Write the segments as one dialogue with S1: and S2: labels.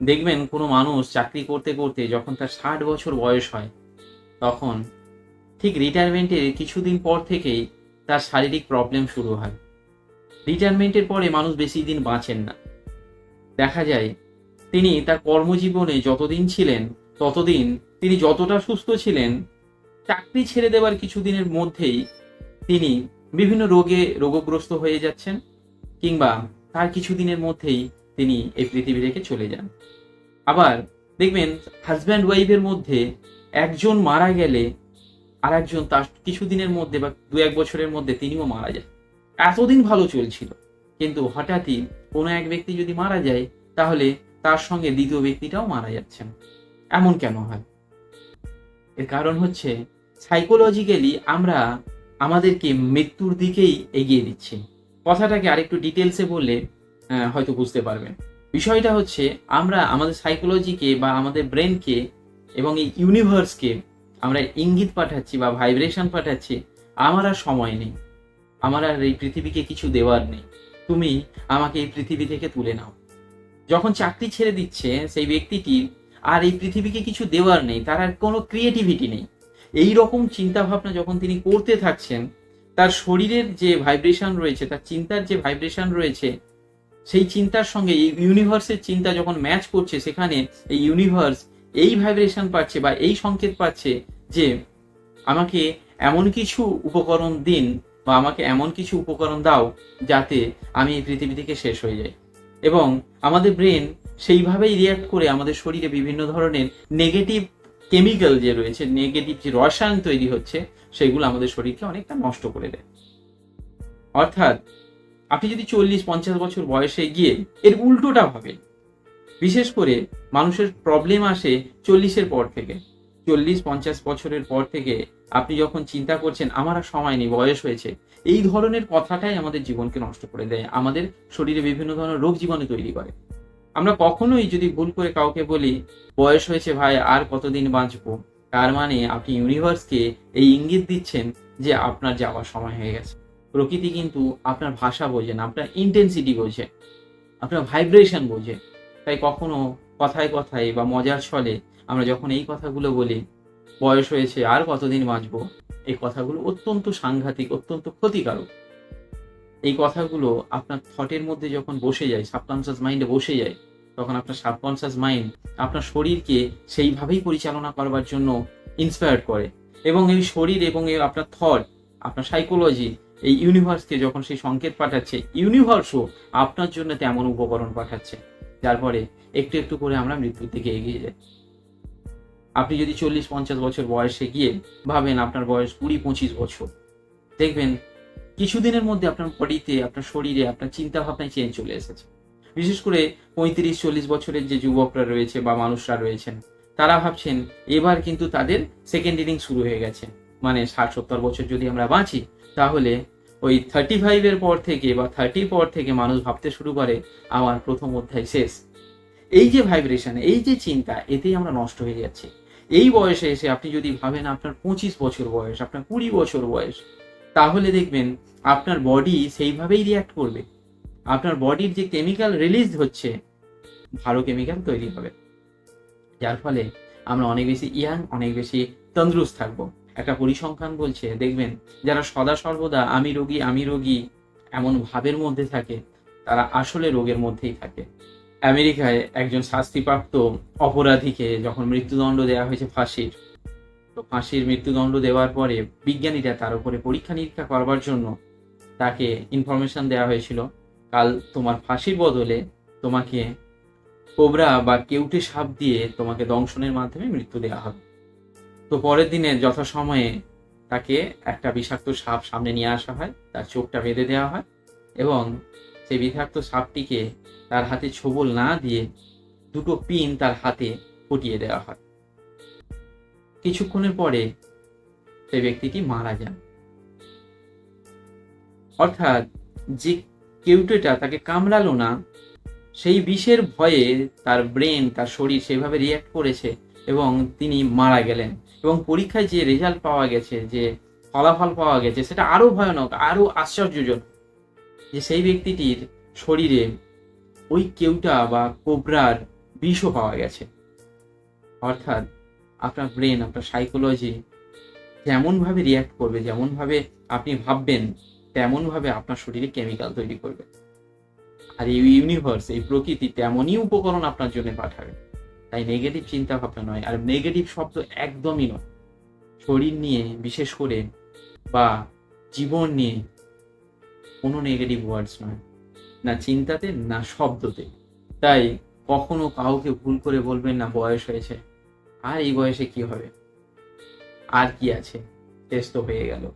S1: দেখবেন কোনো মানুষ চাকরি করতে করতে যখন তার ষাট বছর বয়স হয়, তখন ঠিক রিটায়ারমেন্টের কিছুদিন পর থেকেই তার শারীরিক প্রবলেম শুরু হয়। রিটায়ারমেন্টের পরে মানুষ বেশি দিন বাঁচেন না। দেখা যায় তিনি তার কর্মজীবনে যতদিন ছিলেন, ততদিন তিনি যতটা সুস্থ ছিলেন, চাকরি ছেড়ে দেওয়ার কিছুদিনের মধ্যেই তিনি বিভিন্ন রোগে রোগগ্রস্ত হয়ে যাচ্ছেন কিংবা তার কিছুদিনের মধ্যেই তিনি এই পৃথিবী থেকে চলে যান। আবার দেখবেন হাজব্যান্ড ওয়াইফের মধ্যে একজন মারা গেলে আর একজন তার কিছুদিনের মধ্যে বা দু এক বছরের মধ্যে তিনিও মারা যায় এতদিন ভালো চলছিল, কিন্তু হঠাৎই কোনো এক ব্যক্তি যদি মারা যায়, তাহলে তার সঙ্গে দ্বিতীয় ব্যক্তিটাও মারা যাচ্ছেন। এমন কেন হয়? এর কারণ হচ্ছে সাইকোলজিক্যালি আমরা আমাদেরকে মৃত্যুর দিকেই এগিয়ে দিচ্ছি কথাটাকে আরেকটু ডিটেলসে বললে হয়তো বুঝতে পারবেন। বিষয়টা হচ্ছে, আমরা আমাদের সাইকোলজিকে বা আমাদের ব্রেনকে এবং এই ইউনিভার্সকে আমরা ইঙ্গিত পাঠাচ্ছি বা ভাইব্রেশন পাঠাচ্ছি, আমার আর সময় নেই। আমার আর এই পৃথিবীকে কিছু দেওয়ার নেই। তুমি আমাকে এই পৃথিবী থেকে তুলে নাও। যখন চাকরি ছেড়ে দিচ্ছে সেই ব্যক্তিটি, আর এই পৃথিবীকে কিছু দেওয়ার নেই, তার আর কোনো ক্রিয়েটিভিটি নেই। এই রকম চিন্তা ভাবনা যখন তিনি করতে থাকছেন, তার শরীরের যে ভাইব্রেশন রয়েছে, তার চিন্তার যে ভাইব্রেশন রয়েছে সেই চিন্তার সঙ্গে এই ইউনিভার্সের চিন্তা যখন ম্যাচ করছে, সেখানে এই ইউনিভার্স এই ভাইব্রেশন পাচ্ছে বা এই সংকেত পাচ্ছে যে আমাকে এমন কিছু উপকরণ দিন বা আমাকে এমন কিছু উপকরণ দাও যাতে আমি এই পৃথিবী থেকে শেষ হয়ে যাই। এবং আমাদের ব্রেন সেইভাবেই রিয়াক্ট করে আমাদের শরীরে বিভিন্ন ধরনের নেগেটিভ কেমিক্যাল যে রয়েছে নেগেটিভ যে রসায়ন তৈরি হচ্ছে, সেগুলো আমাদের শরীরকে অনেকটা নষ্ট করে দেয়। অর্থাৎ আপনি যদি চল্লিশ, পঞ্চাশ বছর বয়সে গিয়ে এর উল্টোটা ভাবেন, বিশেষ করে মানুষের প্রবলেম আসে চল্লিশের পর থেকে। চল্লিশ, পঞ্চাশ বছরের পর থেকে আপনি যখন চিন্তা করছেন, আমার আর সময় নেই, বয়স হয়েছে, এই ধরনের কথাটাই আমাদের জীবনকে নষ্ট করে দেয়। আমাদের শরীরে বিভিন্ন ধরনের রোগ জীবাণু তৈরি করে। আমরা কখনোই যদি ভুল করে কাউকে বলি, বয়স হয়েছে ভাই, আর কতদিন বাঁচবো? তার মানে আপনি ইউনিভার্সকে এই ইঙ্গিত দিচ্ছেন যে আপনার যাওয়ার সময় হয়ে গেছে। প্রকৃতি কিন্তু আপনার ভাষা বোঝে না, আপনার ইন্টেন্সিটি বোঝে, আপনার ভাইব্রেশন বোঝে। তাই কখনো কথায় কথায় বা মজার ছলে আমরা যখন এই কথাগুলো বলি, বয়স হয়েছে আর কতদিন বাঁচবো, এই কথাগুলো অত্যন্ত সাংঘাতিক, অত্যন্ত ক্ষতিকারক। এই কথাগুলো আপনার থটের মধ্যে যখন বসে যায় সাবকনসিয়াস মাইন্ডে বসে যায়, তখন আপনার সাবকনসিয়াস মাইন্ড আপনার শরীরকে সেইভাবেই পরিচালনা করবার জন্য ইন্সপায়ার করে। এবং এই শরীর এবং আপনার থট আপনার সাইকোলজি এই ইউনিভার্সকে যখন সেই সংকেত পাঠাচ্ছে ইউনিভার্সও আপনার জন্য তেমন উপকরণ পাঠাচ্ছে, যার পরে একটু একটু করে আমরা মৃত্যুর দিকে এগিয়ে যাই। আপনি যদি চল্লিশ পঞ্চাশ বছর বয়সে গিয়ে ভাবেন আপনার বয়স কুড়ি পঁচিশ বছর, দেখবেন কিছুদিনের মধ্যে আপনার বডিতে, আপনার শরীরে, আপনার চিন্তা ভাবনায় চেঞ্জ চলে এসেছে। বিশেষ করে পঁয়ত্রিশ চল্লিশ বছরের যে যুবকরা রয়েছে বা মানুষরা রয়েছেন, তারা ভাবছেন, এবার কিন্তু তাদের সেকেন্ড ইনিং শুরু হয়ে গেছে। মানে ষাট সত্তর বছর যদি আমরা বাঁচি, তাহলে ওই থার্টি ফাইভের পর থেকে বা থার্টির পর থেকে মানুষ ভাবতে শুরু করে আমার প্রথম অধ্যায় শেষ। এই যে ভাইব্রেশন এই যে চিন্তা, এতেই আমরা নষ্ট হয়ে যাচ্ছি। এই বয়সে এসে আপনি যদি ভাবেন আপনার পঁচিশ বছর বয়স, আপনার কুড়ি বছর বয়স, তাহলে দেখবেন আপনার বডি সেইভাবেই রিয়াক্ট করবে। আপনার বডির যে কেমিক্যাল রিলিজ হচ্ছে, ভালো কেমিক্যাল তৈরি হবে। যার ফলে আমরা অনেক বেশি ইয়াং অনেক বেশি তন্দুরুস্ত থাকব। একটা পরিসংখ্যান বলছে, দেখবেন, যারা সদা সর্বদা আমি রোগী আমি রোগী এমন ভাবের মধ্যে থাকে, তারা আসলে রোগের মধ্যেই থাকে। আমেরিকায় একজন শাস্তিপ্রাপ্ত অপরাধীকে যখন মৃত্যুদণ্ড দেওয়া হয়েছে ফাঁসির, তো ফাঁসির মৃত্যুদণ্ড দেওয়ার পরে বিজ্ঞানীরা তার উপরে পরীক্ষা নিরীক্ষা করবার জন্য তাকে ইনফরমেশন দেওয়া হয়েছিল, কাল তোমার ফাঁসির বদলে তোমাকে কোবরা বা কেউটে সাপ দিয়ে তোমাকে দংশনের মাধ্যমে মৃত্যু দেওয়া হবে। তো পরের দিনে যথাসময়ে তাকে একটা বিষাক্ত সাপ সামনে নিয়ে আসা হয়, তার চোখটা বেঁধে দেওয়া হয় এবং সেই বিষাক্ত সাপটিকে তার হাতে ছোবল না দিয়ে দুটো পিন তার হাতে ফুটিয়ে দেওয়া হয়। কিছুক্ষণের পরে সেই ব্যক্তিটি মারা যান। অর্থাৎ যে কেউটেটা তাকে কামড়ালো না, সেই বিষের ভয়ে তার ব্রেন তার শরীর সেভাবে রিয়াক্ট করেছে এবং তিনি মারা গেলেন। এবং পরীক্ষায় যে রেজাল্ট পাওয়া গেছে, যে ফলাফল পাওয়া গেছে, সেটা আরও ভয়ানক, আরও আশ্চর্যজনক যে সেই ব্যক্তিটির শরীরে ওই কেউটা বা কোবরার বিষও পাওয়া গেছে। অর্থাৎ আপনার ব্রেন আপনার সাইকোলজি যেমনভাবে রিয়াক্ট করবে, যেমনভাবে আপনি ভাববেন, তেমনভাবে আপনার শরীরে কেমিক্যাল তৈরি করবে। আর এই ইউনিভার্স এই প্রকৃতি তেমনই উপকরণ আপনার জন্য পাঠাবে। তাই নেগেটিভ চিন্তা ভাবনা নয়। আর নেগেটিভ শব্দ একদমই নয়। শরীর নিয়ে, বিশেষ করে, বা জীবন নিয়ে কোনো নেগেটিভ ওয়ার্ডস নয়। না চিন্তাতে, না শব্দতে। তাই কখনো কাউকে ভুল করে বলবেন না, বয়স হয়েছে। আর এই বয়সে কি হবে? আর কি আছে? শেষ হয়ে গেল।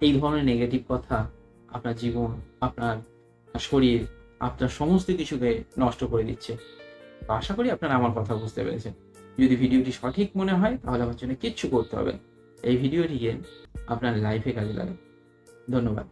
S1: এই ধরনের নেগেটিভ কথা আপনার জীবন, আপনার শরীর, আপনার সমস্ত কিছুকে নষ্ট করে দিচ্ছে। আশা করি আপনারা আমার কথা বুঝতে পেরেছেন। যদি ভিডিওটি সঠিক মনে হয়, তাহলে আমার জন্য কিচ্ছু করতে হবে এই ভিডিওটিকে আপনার লাইফে কাজে লাগে ধন্যবাদ।